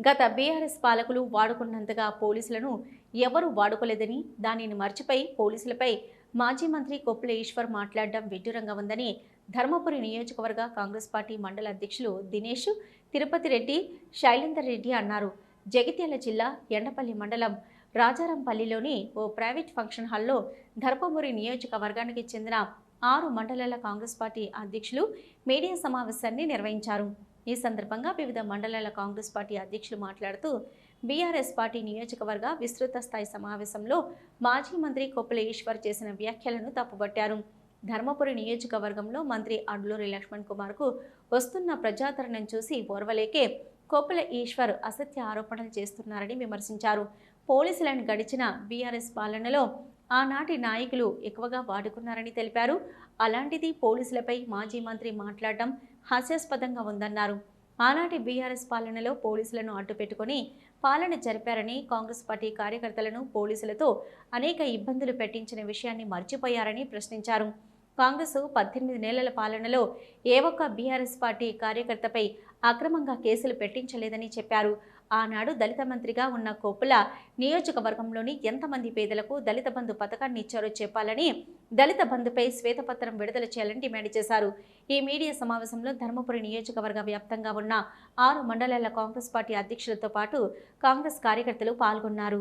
గత బీఆర్ఎస్ పాలకులు వాడుకున్నంతగా పోలీసులను ఎవరూ వాడుకోలేదని దానిని మర్చిపోయి పోలీసులపై మాజీ మంత్రి కొప్పుల ఈశ్వర్ మాట్లాడడం విడ్డూరంగా ఉందని ధర్మపురి నియోజకవర్గ కాంగ్రెస్ పార్టీ మండల అధ్యక్షులు దినేష్ తిరుపతి రెడ్డి శైలేందర్ రెడ్డి అన్నారు. జగిత్యాల జిల్లా ఎండపల్లి మండలం రాజారంపల్లిలోని ఓ ప్రైవేట్ ఫంక్షన్ హాల్లో ధర్మపురి నియోజకవర్గానికి చెందిన ఆరు మండలాల కాంగ్రెస్ పార్టీ అధ్యక్షులు మీడియా సమావేశాన్ని నిర్వహించారు. ఈ సందర్భంగా వివిధ మండలాల కాంగ్రెస్ పార్టీ అధ్యక్షులు మాట్లాడుతూ బీఆర్ఎస్ పార్టీ నియోజకవర్గ విస్తృత స్థాయి సమావేశంలో మాజీ మంత్రి కొప్పుల ఈశ్వర్ చేసిన వ్యాఖ్యలను తప్పుబట్టారు. ధర్మపురి నియోజకవర్గంలో మంత్రి అడ్లూరి లక్ష్మణ్ కుమార్కు వస్తున్న ప్రజాదరణను చూసి ఓర్వలేకే కోపల ఈశ్వర్ అసత్య ఆరోపణలు చేస్తున్నారని విమర్శించారు. పోలీసులను గడిచిన బీఆర్ఎస్ పాలనలో ఆనాటి నాయకులు ఎక్కువగా వాడుకున్నారని తెలిపారు. అలాంటిది పోలీసులపై మాజీ మంత్రి మాట్లాడడం హాస్యాస్పదంగా ఉందన్నారు. ఆనాటి బీఆర్ఎస్ పాలనలో పోలీసులను అడ్డుపెట్టుకొని పాలన జరిపారని కాంగ్రెస్ పార్టీ కార్యకర్తలను పోలీసులతో అనేక ఇబ్బందులు పెట్టించిన విషయాన్ని మర్చిపోయారని ప్రశ్నించారు. కాంగ్రెస్ పద్దెనిమిది నెలల పాలనలో ఏ ఒక్క బీఆర్ఎస్ పార్టీ కార్యకర్తపై అక్రమంగా కేసులు పెట్టించలేదని చెప్పారు. ఆనాడు దళిత మంత్రిగా ఉన్న కోపుల నియోజకవర్గంలోని ఎంతమంది పేదలకు దళిత బంధు పథకాన్ని ఇచ్చారో చెప్పాలని దళిత బంధుపై శ్వేతపత్రం విడుదల చేయాలని డిమాండ్ చేశారు. ఈ మీడియా సమావేశంలో ధర్మపురి నియోజకవర్గ వ్యాప్తంగా ఉన్న ఆరు మండలాల కాంగ్రెస్ పార్టీ అధ్యక్షులతో పాటు కాంగ్రెస్ కార్యకర్తలు పాల్గొన్నారు.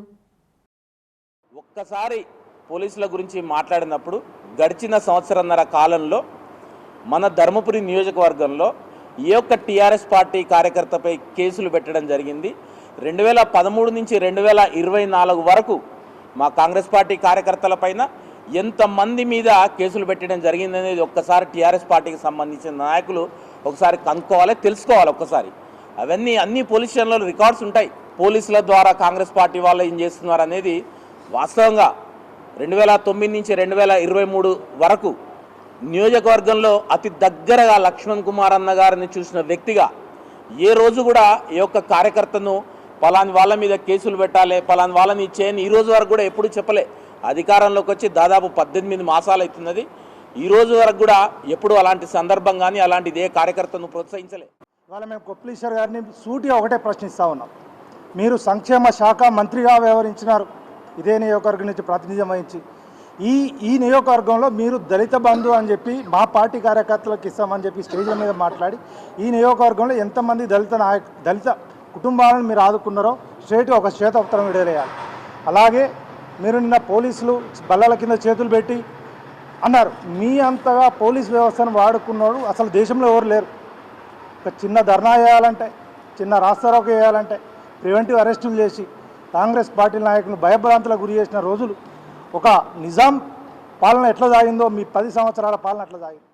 ఒక్కసారి పోలీసుల గురించి మాట్లాడినప్పుడు గడిచిన సంవత్సరంన్నర కాలంలో మన ధర్మపురి నియోజకవర్గంలో ఏ ఒక్క టీఆర్ఎస్ పార్టీ కార్యకర్తపై కేసులు పెట్టడం జరిగింది. రెండు వేల పదమూడు నుంచి రెండు వేల ఇరవై నాలుగు వరకు మా కాంగ్రెస్ పార్టీ కార్యకర్తలపైన ఎంతమంది మీద కేసులు పెట్టడం జరిగింది అనేది ఒక్కసారి టీఆర్ఎస్ పార్టీకి సంబంధించిన నాయకులు ఒకసారి కనుక్కోవాలి తెలుసుకోవాలి ఒక్కసారి. అవన్నీ అన్ని పోలీస్ స్టేషన్లలో రికార్డ్స్ ఉంటాయి. పోలీసుల ద్వారా కాంగ్రెస్ పార్టీ వాళ్ళు ఏం చేస్తున్నారు అనేది వాస్తవంగా రెండు వేల తొమ్మిది నుంచి రెండు వేల ఇరవై మూడు వరకు నియోజకవర్గంలో అతి దగ్గరగా లక్ష్మణ్ కుమార్ అన్న గారిని చూసిన వ్యక్తిగా ఏ రోజు కూడా ఏ యొక్క కార్యకర్తను పలాని వాళ్ళ మీద కేసులు పెట్టాలి పలాని వాళ్ళని చేయని ఈ రోజు వరకు కూడా ఎప్పుడు చెప్పలే. అధికారంలోకి వచ్చి దాదాపు పద్దెనిమిది మాసాలు అవుతున్నది. ఈ రోజు వరకు కూడా ఎప్పుడు అలాంటి సందర్భం కానీ అలాంటిది ఏ కార్యకర్తను ప్రోత్సహించలే. ఇవాళ మేము కొప్లీశ్వర్ గారిని సూటిగా ఒకటే ప్రశ్నిస్తూ ఉన్నాం. మీరు సంక్షేమ శాఖ మంత్రిగా వ్యవహరించినారు. ఇదే నియోజకవర్గం నుంచి ప్రాతినిధ్యం వహించి ఈ ఈ నియోజకవర్గంలో మీరు దళిత బంధు అని చెప్పి మా పార్టీ కార్యకర్తలకు ఇస్తామని చెప్పి స్టేజ్ల మీద మాట్లాడి ఈ నియోజకవర్గంలో ఎంతమంది దళిత నాయక దళిత కుటుంబాలను మీరు ఆదుకున్నారో స్ట్రేట్ ఒక శ్వేతపత్రం విడుదలయ్యాలి. అలాగే మీరు నిన్న పోలీసులు బల్లల కింద చేతులు పెట్టి అన్నారు మీ అంతగా పోలీస్ వ్యవస్థను వాడుకున్నాడు అసలు దేశంలో ఎవరు లేరు. ఒక చిన్న ధర్నా చేయాలంటే చిన్న రాస్తారోకం చేయాలంటే ప్రివెంటివ్ అరెస్టులు చేసి కాంగ్రెస్ పార్టీ నాయకులను భయభ్రాంతులకు గురి చేసిన రోజులు ఒక నిజాం పాలన ఎట్లా సాగిందో మీ పది సంవత్సరాల పాలన ఎట్లా సాగింది.